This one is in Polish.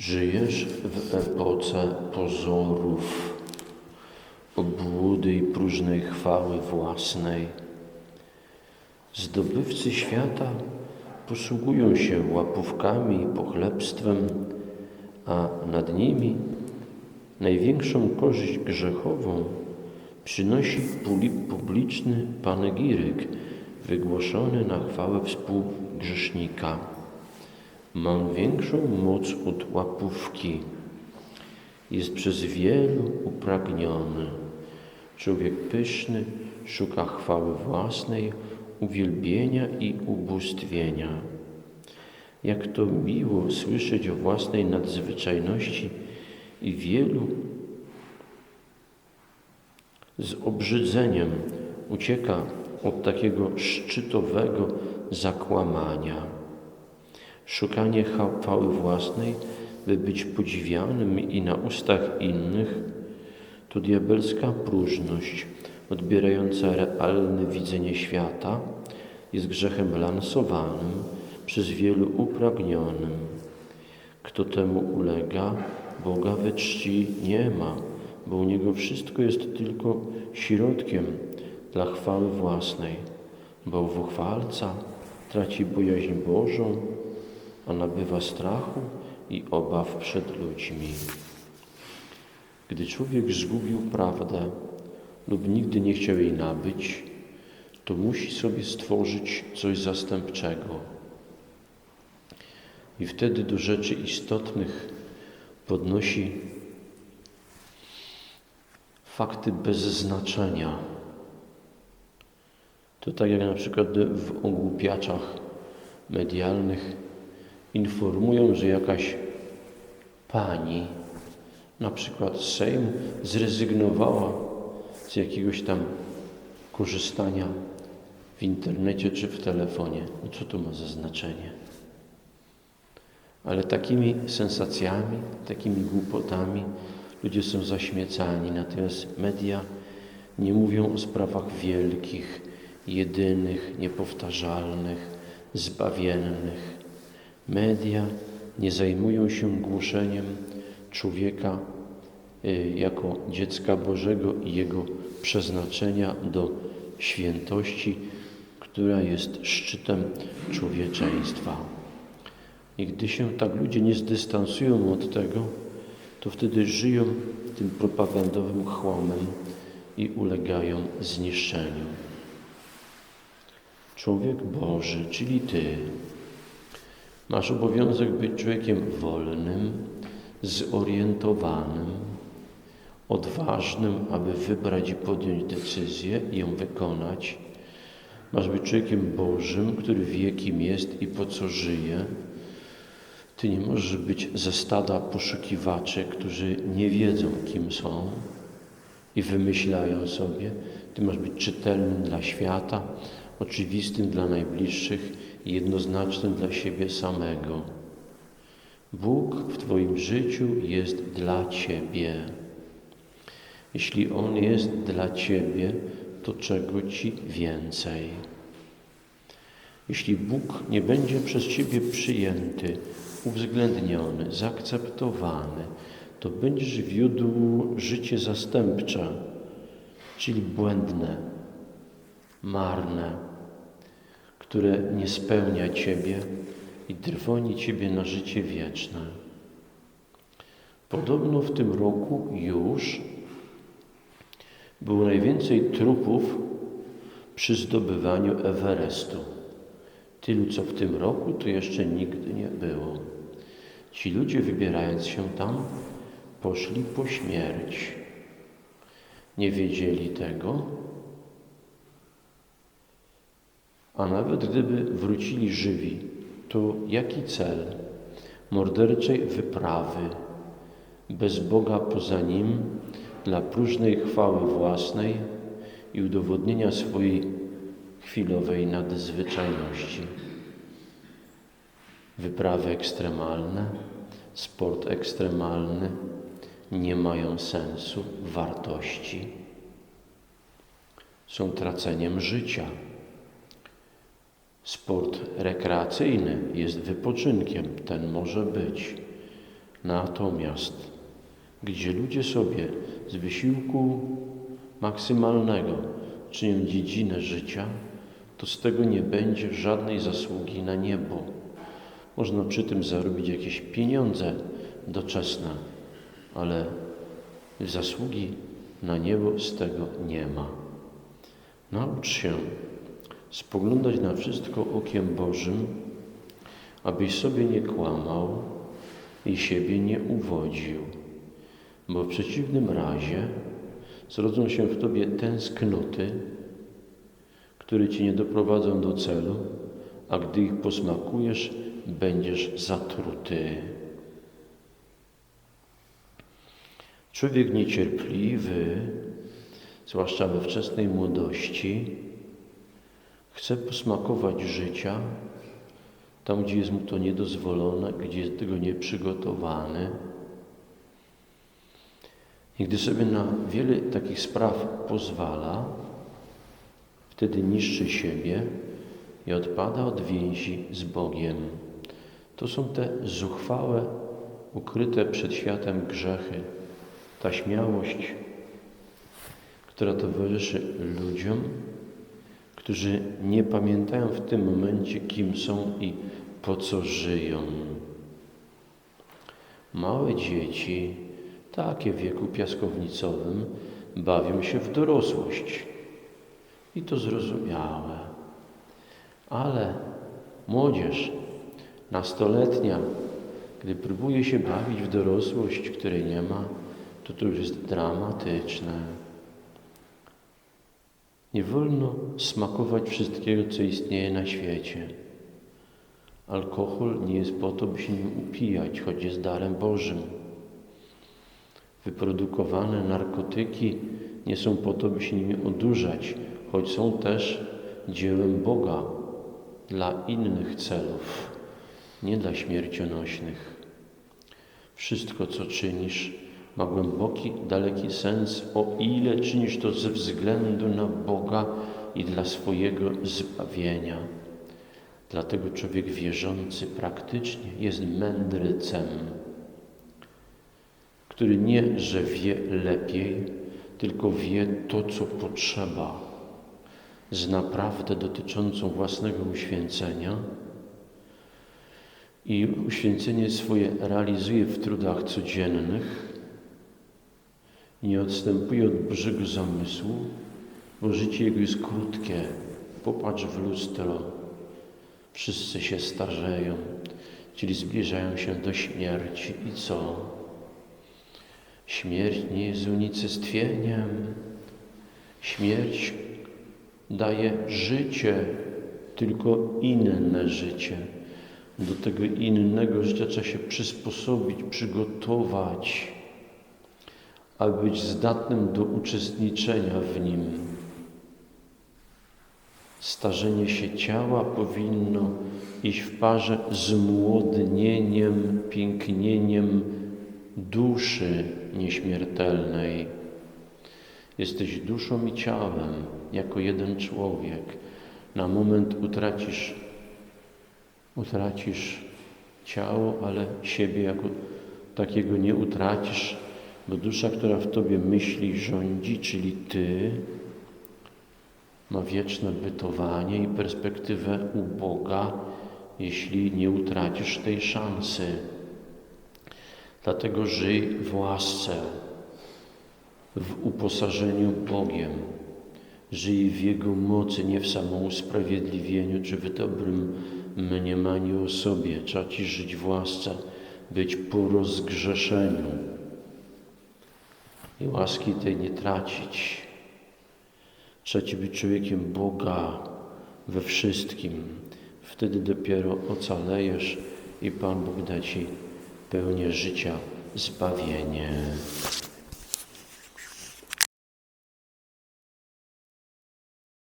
Żyjesz w epoce pozorów, obłudy i próżnej chwały własnej. Zdobywcy świata posługują się łapówkami i pochlebstwem, a nad nimi największą korzyść grzechową przynosi publiczny panegiryk wygłoszony na chwałę współgrzesznika. Mam większą moc od łapówki. Jest przez wielu upragniony. Człowiek pyszny szuka chwały własnej, uwielbienia i ubóstwienia. Jak to miło słyszeć o własnej nadzwyczajności i wielu z obrzydzeniem ucieka od takiego szczytowego zakłamania. Szukanie chwały własnej, by być podziwianym i na ustach innych, to diabelska próżność, odbierająca realne widzenie świata, jest grzechem lansowanym przez wielu upragnionym. Kto temu ulega, Boga we czci nie ma, bo u Niego wszystko jest tylko środkiem dla chwały własnej. Bałwochwalca traci bojaźń Bożą, a nabywa strachu i obaw przed ludźmi. Gdy człowiek zgubił prawdę lub nigdy nie chciał jej nabyć, to musi sobie stworzyć coś zastępczego. I wtedy do rzeczy istotnych podnosi fakty bez znaczenia. To tak jak na przykład w ogłupiaczach medialnych informują, że jakaś pani, na przykład z Sejmu, zrezygnowała z jakiegoś tam korzystania w internecie czy w telefonie. No co to ma za znaczenie? Ale takimi sensacjami, takimi głupotami ludzie są zaśmiecani, natomiast media nie mówią o sprawach wielkich, jedynych, niepowtarzalnych, zbawiennych. Media nie zajmują się głoszeniem człowieka y, jako dziecka Bożego i jego przeznaczenia do świętości, która jest szczytem człowieczeństwa. I gdy się tak ludzie nie zdystansują od tego, to wtedy żyją tym propagandowym chłamem i ulegają zniszczeniu. Człowiek Boży, czyli Ty, masz obowiązek być człowiekiem wolnym, zorientowanym, odważnym, aby wybrać i podjąć decyzję i ją wykonać. Masz być człowiekiem Bożym, który wie, kim jest i po co żyje. Ty nie możesz być ze stada poszukiwaczy, którzy nie wiedzą, kim są i wymyślają sobie. Ty masz być czytelnym dla świata, oczywistym dla najbliższych i jednoznacznym dla siebie samego. Bóg w Twoim życiu jest dla Ciebie. Jeśli On jest dla Ciebie, to czego Ci więcej? Jeśli Bóg nie będzie przez Ciebie przyjęty, uwzględniony, zaakceptowany, to będziesz wiódł życie zastępcze, czyli błędne, marne, które nie spełnia Ciebie i trwoni Ciebie na życie wieczne. Podobno w tym roku już było najwięcej trupów przy zdobywaniu Everestu. Tylu, co w tym roku, to jeszcze nigdy nie było. Ci ludzie, wybierając się tam, poszli po śmierć. Nie wiedzieli tego, a nawet gdyby wrócili żywi, to jaki cel morderczej wyprawy, bez Boga poza nim, dla próżnej chwały własnej i udowodnienia swojej chwilowej nadzwyczajności. Wyprawy ekstremalne, sport ekstremalny nie mają sensu, wartości. Są traceniem życia. Sport rekreacyjny jest wypoczynkiem, ten może być, Natomiast, gdzie ludzie sobie z wysiłku maksymalnego czynią dziedzinę życia, to z tego nie będzie żadnej zasługi na niebo. Można przy tym zarobić jakieś pieniądze doczesne, ale zasługi na niebo z tego nie ma. Naucz się spoglądać na wszystko okiem Bożym, abyś sobie nie kłamał i siebie nie uwodził, bo w przeciwnym razie zrodzą się w tobie tęsknoty, które ci nie doprowadzą do celu, a gdy ich posmakujesz, będziesz zatruty. Człowiek niecierpliwy, zwłaszcza we wczesnej młodości, chce posmakować życia tam, gdzie jest mu to niedozwolone, gdzie jest tego nieprzygotowany. I gdy sobie na wiele takich spraw pozwala, wtedy niszczy siebie i odpada od więzi z Bogiem. To są te zuchwałe, ukryte przed światem grzechy, ta śmiałość, która towarzyszy ludziom, którzy nie pamiętają w tym momencie, kim są i po co żyją. Małe dzieci, takie w wieku piaskownicowym, bawią się w dorosłość. I to zrozumiałe. Ale młodzież, nastoletnia, gdy próbuje się bawić w dorosłość, której nie ma, to to już jest dramatyczne. Nie wolno smakować wszystkiego, co istnieje na świecie. Alkohol nie jest po to, by się nim upijać, choć jest darem Bożym. Wyprodukowane narkotyki nie są po to, by się nimi odurzać, choć są też dziełem Boga dla innych celów, nie dla śmiercionośnych. Wszystko, co czynisz, ma głęboki, daleki sens, o ile czynisz to ze względu na Boga i dla swojego zbawienia. Dlatego człowiek wierzący praktycznie jest mędrycem, który nie, że wie lepiej, tylko wie to, co potrzeba, zna prawdę dotyczącą własnego uświęcenia i uświęcenie swoje realizuje w trudach codziennych nie odstępuje od Bożego zamysłu, bo życie jego jest krótkie. Popatrz w lustro. Wszyscy się starzeją, czyli zbliżają się do śmierci. I co? Śmierć nie jest unicestwieniem. Śmierć daje życie, tylko inne życie. Do tego innego życia trzeba się przysposobić, przygotować aby być zdatnym do uczestniczenia w nim. Starzenie się ciała powinno iść w parze z młodnieniem, pięknieniem duszy nieśmiertelnej. Jesteś duszą i ciałem jako jeden człowiek. Na moment utracisz, utracisz ciało, ale siebie jako takiego nie utracisz, bo dusza, która w Tobie myśli, rządzi, czyli Ty, ma wieczne bytowanie i perspektywę u Boga, jeśli nie utracisz tej szansy. Dlatego żyj w łasce, w uposażeniu Bogiem. Żyj w Jego mocy, nie w samousprawiedliwieniu czy w dobrym mniemaniu o sobie. Trzeba Ci żyć w łasce, być po rozgrzeszeniu i łaski tej nie tracić. Trzeba być człowiekiem Boga we wszystkim. Wtedy dopiero ocalejesz i Pan Bóg da Ci pełnię życia, zbawienie.